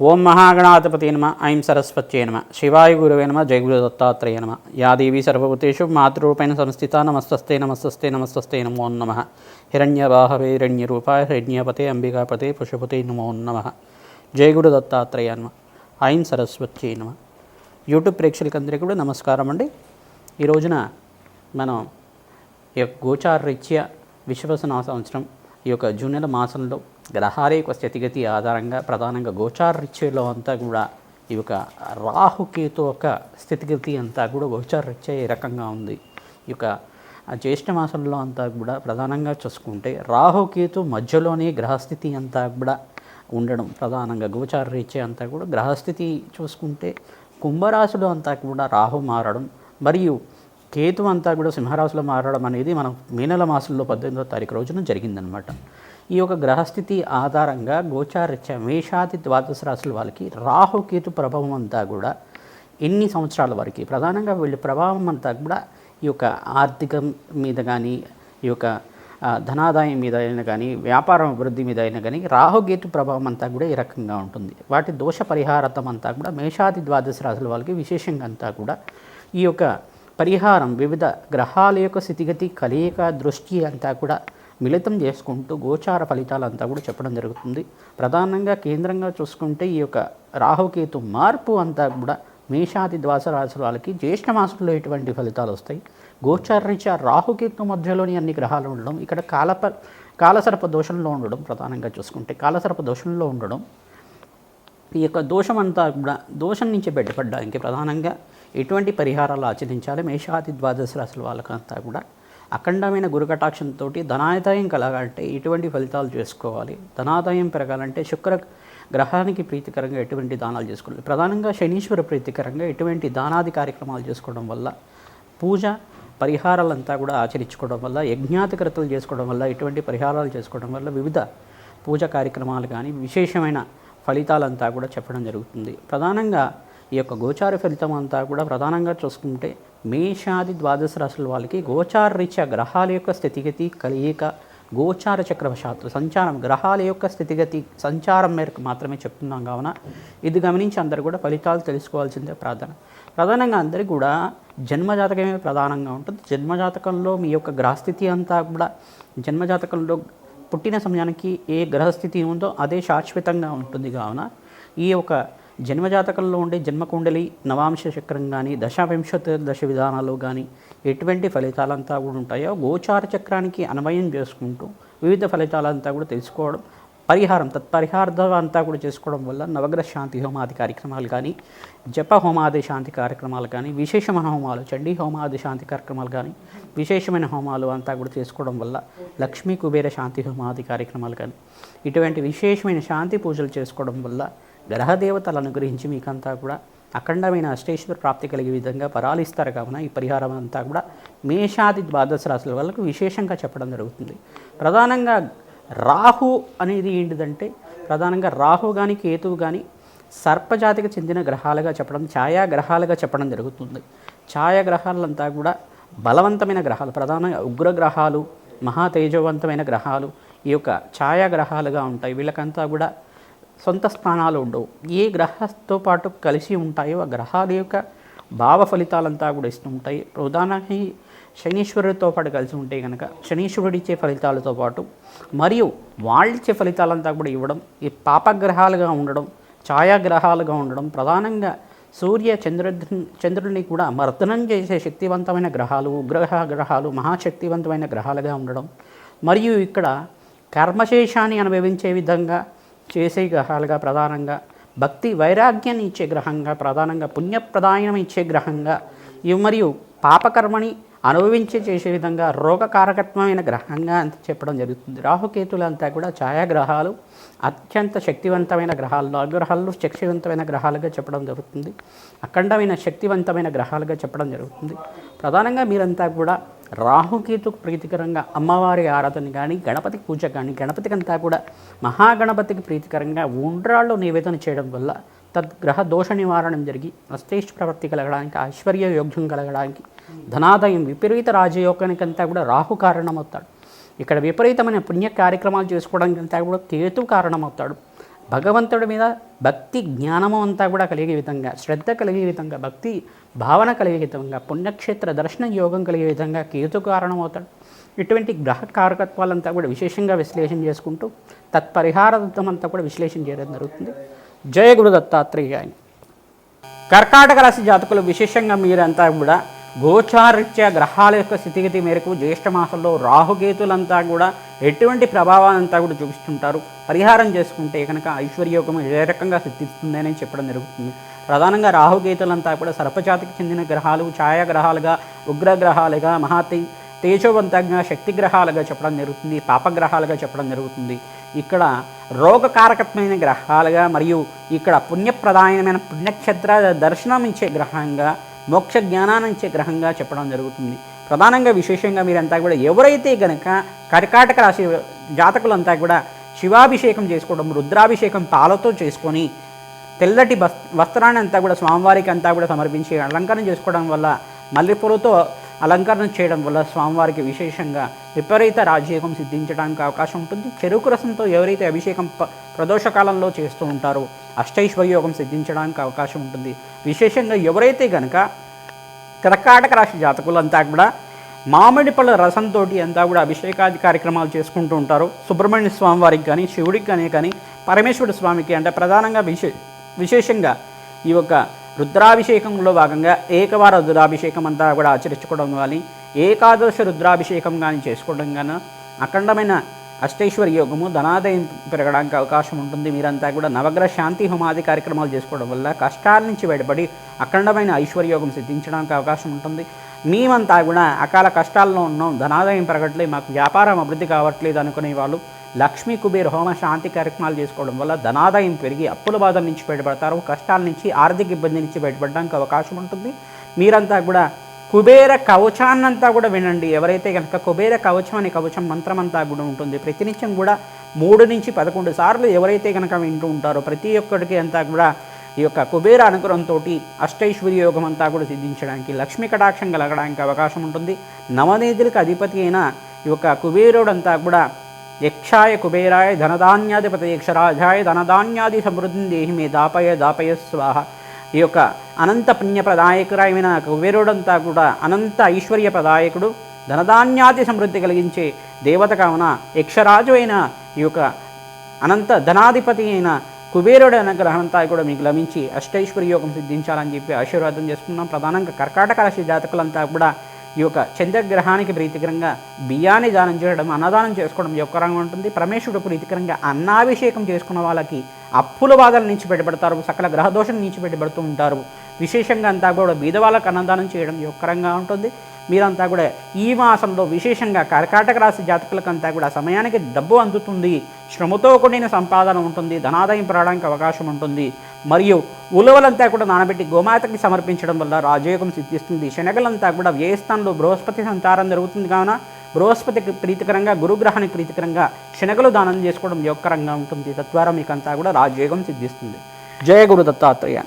ఓం మహాగణాధిపతి నమ ఐం సరస్వత్యే నమ శివాయ గురువే నమ జయగురు దత్తాత్రేయ నమ. యా దేవీ సర్వభూతేషు మాతృరూపేణ సంస్థిత నమస్తస్తే నమస్తస్తే నమస్తస్తే నమో నమ. హిరణ్యబాహవే హిరణ్యరూపాయ హిరణ్యపతే అంబికాపతే పుషపతే నమో నమ. జయగురు దత్తాత్రేయ నమ ఐం సరస్వత్యే నమ. యూట్యూబ్ ప్రేక్షకులందరికీ కూడా నమస్కారం అండి. ఈ రోజున మనం ఈ యొక్క గోచారరీత్యా విశ్వసన సంవత్సరం ఈ యొక్క జూన్ నెల మాసంలో గ్రహాలే ఒక స్థితిగతి ఆధారంగా ప్రధానంగా గోచారరీత్యలో అంతా కూడా ఈ యొక్క రాహుకేతు యొక్క స్థితిగతి అంతా కూడా గోచార రీత్యా ఏ రకంగా ఉంది. ఈ యొక్క ఆ జ్యేష్ఠ మాసంలో అంతా కూడా ప్రధానంగా చూసుకుంటే రాహుకేతు మధ్యలోనే గ్రహస్థితి అంతా కూడా ఉండడం ప్రధానంగా గోచారరీత్యా అంతా కూడా గ్రహస్థితి చూసుకుంటే కుంభరాశిలో అంతా కూడా రాహు మారడం మరియు కేతు అంతా కూడా సింహరాశిలో మారడం అనేది మనం మే నెల మాసంలో పద్దెనిమిదో తారీఖు రోజున జరిగిందనమాట. ఈ యొక్క గ్రహస్థితి ఆధారంగా గోచారిత్య మేషాది ద్వాదశ రాశుల వాళ్ళకి రాహుకేతు ప్రభావం అంతా కూడా ఎన్ని సంవత్సరాల వరకు ప్రధానంగా వీళ్ళ ప్రభావం అంతా కూడా ఈ యొక్క ఆర్థికం మీద కానీ ఈ యొక్క ధనాదాయం మీద అయినా కానీ వ్యాపారం అభివృద్ధి మీద అయినా కానీ రాహుగేతు ప్రభావం అంతా కూడా ఈ రకంగా ఉంటుంది. వాటి దోష పరిహారతం అంతా కూడా మేషాది ద్వాదశ రాశుల వాళ్ళకి విశేషంగా అంతా కూడా ఈ యొక్క పరిహారం వివిధ గ్రహాల యొక్క స్థితిగతి కలయిక దృష్టి అంతా కూడా మిళితం చేసుకుంటూ గోచార ఫలితాలంతా కూడా చెప్పడం జరుగుతుంది. ప్రధానంగా కేంద్రంగా చూసుకుంటే ఈ యొక్క రాహుకేతు మార్పు అంతా కూడా మేషాది ద్వాస రాశుల వాళ్ళకి జ్యేష్ఠ మాసంలో ఎటువంటి ఫలితాలు వస్తాయి? గోచారరీత్యా రాహుకేతు మధ్యలోని అన్ని గ్రహాలు ఉండడం ఇక్కడ కాలప కాలసర్ప దోషంలో ఉండడం ప్రధానంగా చూసుకుంటే కాలసర్ప దోషంలో ఉండడం ఈ యొక్క దోషం అంతా కూడా దోషం నుంచి బయటపడడానికి ప్రధానంగా ఎటువంటి పరిహారాలు ఆచరించాలి? మేషాది ద్వాదశ రాశుల వాళ్ళకంతా కూడా అఖండమైన గురుకటాక్షంతో ధనాదాయం కలగాలంటే ఎటువంటి ఫలితాలు చేసుకోవాలి? ధనాదాయం పెరగాలంటే శుక్ర గ్రహానికి ప్రీతికరంగా ఎటువంటి దానాలు చేసుకోవాలి? ప్రధానంగా శనీశ్వర ప్రీతికరంగా ఎటువంటి దానాది కార్యక్రమాలు చేసుకోవడం వల్ల పూజ పరిహారాలంతా కూడా ఆచరించుకోవడం వల్ల యజ్ఞాతికృతలు చేసుకోవడం వల్ల ఎటువంటి పరిహారాలు చేసుకోవడం వల్ల వివిధ పూజ కార్యక్రమాలు కానీ విశేషమైన ఫలితాలంతా కూడా చెప్పడం జరుగుతుంది. ప్రధానంగా ఈ యొక్క గోచార ఫలితం అంతా కూడా ప్రధానంగా చూసుకుంటే మేషాది ద్వాదశ రాశుల వాళ్ళకి గోచార రీత్యా గ్రహాల యొక్క స్థితిగతి కలియిక గోచార చక్రవశాత్తు సంచారం గ్రహాల యొక్క స్థితిగతి సంచారం మేరకు మాత్రమే చెప్తున్నాం కావున ఇది గమనించి అందరూ కూడా ఫలితాలు తెలుసుకోవాల్సిందే ప్రార్థన. ప్రధానంగా అందరికీ కూడా జన్మజాతకమే ప్రధానంగా ఉంటుంది. జన్మజాతకంలో మీ యొక్క గ్రహస్థితి అంతా కూడా జన్మజాతకంలో పుట్టిన సమయానికి ఏ గ్రహస్థితి ఉందో అదే శాశ్వతంగా ఉంటుంది కావున ఈ యొక్క జన్మజాతకంలో ఉండే జన్మకుండలి నవాంశ చక్రం కానీ దశావింశతి దశ విధానాలు కానీ ఎటువంటి ఫలితాలంతా కూడా ఉంటాయో గోచార చక్రానికి అన్వయం చేసుకుంటూ వివిధ ఫలితాలంతా కూడా తెలుసుకోవడం పరిహారం తత్పరిహార్థం అంతా కూడా చేసుకోవడం వల్ల నవగ్రహ శాంతి హోమాది కార్యక్రమాలు కానీ జప హోమాది శాంతి కార్యక్రమాలు కానీ విశేషమైన హోమాలు చండీ హోమాది శాంతి కార్యక్రమాలు కానీ విశేషమైన హోమాలు అంతా కూడా చేసుకోవడం వల్ల లక్ష్మీ కుబేర శాంతి హోమాది కార్యక్రమాలు కానీ ఇటువంటి విశేషమైన శాంతి పూజలు చేసుకోవడం వల్ల గ్రహదేవతలు అనుగ్రహించి మీకంతా కూడా అఖండమైన అష్టేశ్వర ప్రాప్తి కలిగే విధంగా పరాలిస్తారు కావున ఈ పరిహారం అంతా కూడా మేషాది ద్వాదశ రాశుల వాళ్ళకు విశేషంగా చెప్పడం జరుగుతుంది. ప్రధానంగా రాహు అనేది ఏంటిదంటే ప్రధానంగా రాహు కానీ కేతువు కానీ సర్పజాతికి చెందిన గ్రహాలుగా చెప్పడం ఛాయాగ్రహాలుగా చెప్పడం జరుగుతుంది. ఛాయాగ్రహాలంతా కూడా బలవంతమైన గ్రహాలు ప్రధానంగా ఉగ్రగ్రహాలు మహా తేజవంతమైన గ్రహాలు ఈ యొక్క ఛాయాగ్రహాలుగా ఉంటాయి. వీళ్ళకంతా కూడా సొంత స్థానాలు ఉండవు. ఏ గ్రహంతో పాటు కలిసి ఉంటాయో ఆ గ్రహాల యొక్క భావ ఫలితాలంతా కూడా ఇస్తుంటాయి ప్రధానంగా శనీశ్వరుడితో పాటు కలిసి ఉంటే కనుక శనీశ్వరుడు ఇచ్చే ఫలితాలతో పాటు మరియు వాళ్ళిచ్చే ఫలితాలంతా కూడా ఇవ్వడం ఈ పాపగ్రహాలుగా ఉండడం ఛాయాగ్రహాలుగా ఉండడం ప్రధానంగా సూర్య చంద్ర చంద్రుడిని కూడా మర్దనం చేసే శక్తివంతమైన గ్రహాలు ఉగ్రహ గ్రహాలు మహాశక్తివంతమైన గ్రహాలుగా ఉండడం. మరియు ఇక్కడ కర్మశేషాన్ని అనుభవించే విధంగా చేసే గ్రహాలుగా ప్రధానంగా భక్తి వైరాగ్యాన్ని ఇచ్చే గ్రహంగా ప్రధానంగా పుణ్యప్రదాయం ఇచ్చే గ్రహంగా ఇవి మరియు పాపకర్మని అనుభవించే చేసే విధంగా రోగకారకత్వమైన గ్రహంగా అంత చెప్పడం జరుగుతుంది. రాహుకేతులంతా కూడా ఛాయాగ్రహాలు అత్యంత శక్తివంతమైన గ్రహాలు నవగ్రహాలు శక్తివంతమైన గ్రహాలుగా చెప్పడం జరుగుతుంది. అఖండమైన శక్తివంతమైన గ్రహాలుగా చెప్పడం జరుగుతుంది. ప్రధానంగా మీరంతా కూడా రాహుకేతుకు ప్రీతికరంగా అమ్మవారి ఆరాధన కానీ గణపతి పూజ కానీ గణపతికంతా కూడా మహాగణపతికి ప్రీతికరంగా ఉండ్రాళ్ళు నివేదన చేయడం వల్ల తద్గ్రహ దోష నివారణం జరిగి అస్తేష్ ప్రవృత్తి కలగడానికి ఐశ్వర్య యోగ్యం కలగడానికి ధనాదాయం విపరీత రాజయోగానికంతా కూడా రాహు కారణమవుతాడు. ఇక్కడ విపరీతమైన పుణ్య కార్యక్రమాలు చేసుకోవడానికి అంతా కూడా కేతు కారణమవుతాడు. భగవంతుడి మీద భక్తి జ్ఞానము అంతా కూడా కలిగే విధంగా శ్రద్ధ కలిగే విధంగా భక్తి భావన కలిగే విధంగా పుణ్యక్షేత్ర దర్శన యోగం కలిగే విధంగా కేతు కారణమవుతాడు. ఇటువంటి గ్రహ కారకత్వాలంతా కూడా విశేషంగా విశ్లేషణ చేసుకుంటూ తత్పరిహారదత్తం అంతా కూడా విశ్లేషణ చేయడం జరుగుతుంది. జయ గురు దత్తాత్రేయ కర్కాటక రాశి జాతకులు విశేషంగా మీరంతా కూడా గోచారిత్య గ్రహాల యొక్క స్థితిగతి మేరకు జ్యేష్ఠ మాసంలో రాహుకేతులంతా కూడా ఎటువంటి ప్రభావాలంతా కూడా చూపిస్తుంటారు. పరిహారం చేసుకుంటే కనుక ఐశ్వర్యోగం ఏ రకంగా సిద్ధిస్తుందని చెప్పడం జరుగుతుంది. ప్రధానంగా రాహుకేతులంతా కూడా సర్పజాతికి చెందిన గ్రహాలు ఛాయాగ్రహాలుగా ఉగ్రగ్రహాలుగా మహాతి తేజోవంతంగా శక్తి గ్రహాలుగా చెప్పడం జరుగుతుంది పాపగ్రహాలుగా చెప్పడం జరుగుతుంది. ఇక్కడ రోగకారకత్వమైన గ్రహాలుగా మరియు ఇక్కడ పుణ్యప్రదాయమైన పుణ్యక్షేత్ర దర్శనం ఇచ్చే గ్రహంగా మోక్ష జ్ఞానాన్ని గ్రహంగా చెప్పడం జరుగుతుంది. ప్రధానంగా విశేషంగా మీరంతా కూడా ఎవరైతే గనక కర్కాటక రాశి జాతకులంతా కూడా శివాభిషేకం చేసుకోవడం రుద్రాభిషేకం పాలతో చేసుకొని తెల్లటి వస్త్రాన్ని అంతా కూడా స్వామివారికి అంతా కూడా సమర్పించి అలంకరణ చేసుకోవడం వల్ల మల్లెపూలతో అలంకరణ చేయడం వల్ల స్వామివారికి విశేషంగా విపరీత రాజయోగం సిద్ధించడానికి అవకాశం ఉంటుంది. చెరుకు రసంతో ఎవరైతే అభిషేకం ప- ప్రదోషకాలంలో చేస్తూ ఉంటారో అష్టైశ్వర్యోగం సిద్ధించడానికి అవకాశం ఉంటుంది. విశేషంగా ఎవరైతే కనుక కర్కాటక రాశి జాతకులంతా కూడా మామిడి పళ్ళ రసంతో అంతా కూడా అభిషేకాది కార్యక్రమాలు చేసుకుంటూ ఉంటారు. సుబ్రహ్మణ్య స్వామి వారికి కానీ శివుడికి కానీ కానీ పరమేశ్వర స్వామికి అంటే ప్రధానంగా విశే విశేషంగా ఈ యొక్క రుద్రాభిషేకంలో భాగంగా ఏకవార రుద్రాభిషేకం అంతా కూడా ఆచరించుకోవడం కానీ ఏకాదశ రుద్రాభిషేకం కానీ చేసుకోవడం కానీ అఖండమైన అష్టేశ్వర యోగము ధనాదయం పెరగడానికి అవకాశం ఉంటుంది. మీరంతా కూడా నవగ్రహ శాంతి హోమాది కార్యక్రమాలు చేసుకోవడం వల్ల కష్టాల నుంచి బయటపడి అఖండమైన ఐశ్వర్యోగం సిద్ధించడానికి అవకాశం ఉంటుంది. మేమంతా కూడా అకాల కష్టాల్లో ఉన్నాం ధనాదాయం పెరగట్లేదు మాకు వ్యాపారం అభివృద్ధి కావట్లేదు అనుకునే వాళ్ళు లక్ష్మీ కుబేర్ హోమ శాంతి కార్యక్రమాలు చేసుకోవడం వల్ల ధనాదాయం పెరిగి అప్పుల బాధ నుంచి బయటపడతారు కష్టాల నుంచి ఆర్థిక ఇబ్బంది నుంచి బయటపడడానికి అవకాశం ఉంటుంది. మీరంతా కూడా కుబేర కవచాన్నంతా కూడా వినండి. ఎవరైతే కనుక కుబేర కవచం అనే కవచం మంత్రం అంతా కూడా ఉంటుంది ప్రతినిత్యం కూడా మూడు నుంచి పదకొండు సార్లు ఎవరైతే కనుక వింటూ ఉంటారో ప్రతి ఒక్కరికి అంతా కూడా ఈ యొక్క కుబేర అనుగ్రహంతో అష్టైశ్వర్య యోగం అంతా కూడా సిద్ధించడానికి లక్ష్మీ కటాక్షం కలగడానికి అవకాశం ఉంటుంది. నవనీతులకు అధిపతి అయిన ఈ యొక్క కుబేరుడంతా కూడా యక్షాయ కుబేరాయ ధనధాన్యాధిపతి యక్షరాజాయ ధనధాన్యాది సమృద్ధిని దేహి మే దాపయ దాపయ స్వాహ. ఈ యొక్క అనంత పుణ్యప్రదాయకురాయమైన కుబేరుడంతా కూడా అనంత ఐశ్వర్య ప్రదాయకుడు ధనధాన్యాది సమృద్ధి కలిగించే దేవత కావున యక్షరాజు అయిన ఈ యొక్క అనంత ధనాధిపతి అయిన కుబేరుడు అనుగ్రహంతా కూడా మీకు లభించి అష్టైశ్వర్యోగం సిద్ధించాలని చెప్పి ఆశీర్వాదం చేసుకున్నాం ప్రధానంగా కర్కాటక రాశి జాతకులంతా కూడా ఈ యొక్క చంద్రగ్రహానికి ప్రీతికరంగా బియ్యాన్ని దానం చేయడం అన్నదానం చేసుకోవడం యొక్కరంగా ఉంటుంది. పరమేశ్వరుడు ప్రీతికరంగా అన్నాభిషేకం చేసుకున్న వాళ్ళకి అప్పుల బాధల నుంచి పెట్టబడతారు సకల గ్రహదోషం నుంచి బయటపడుతూ ఉంటారు. విశేషంగా అంతా కూడా బీదవాళ్ళకు అన్నదానం చేయడం యొక్కరంగా ఉంటుంది. మీరంతా కూడా ఈ మాసంలో విశేషంగా కర్కాటక రాశి జాతకులకంతా కూడా సమయానికి డబ్బు అందుతుంది. శ్రమతో కూడిన సంపాదన ఉంటుంది. ధనాదాయం పెరగడానికి అవకాశం ఉంటుంది. మరియు ఉలవలంతా కూడా నానబెట్టి గోమాతకి సమర్పించడం వల్ల రాజయోగం సిద్ధిస్తుంది. శనగలంతా కూడా వ్యయస్థానంలో బృహస్పతి సంతారం జరుగుతుంది కావున బృహస్పతికి ప్రీతికరంగా గురుగ్రహానికి ప్రీతికరంగా శనగలు దానం చేసుకోవడం యోగకరంగా ఉంటుంది. తద్వారా మీకంతా కూడా రాజయోగం సిద్ధిస్తుంది. జయ గురు దత్తాత్రేయ.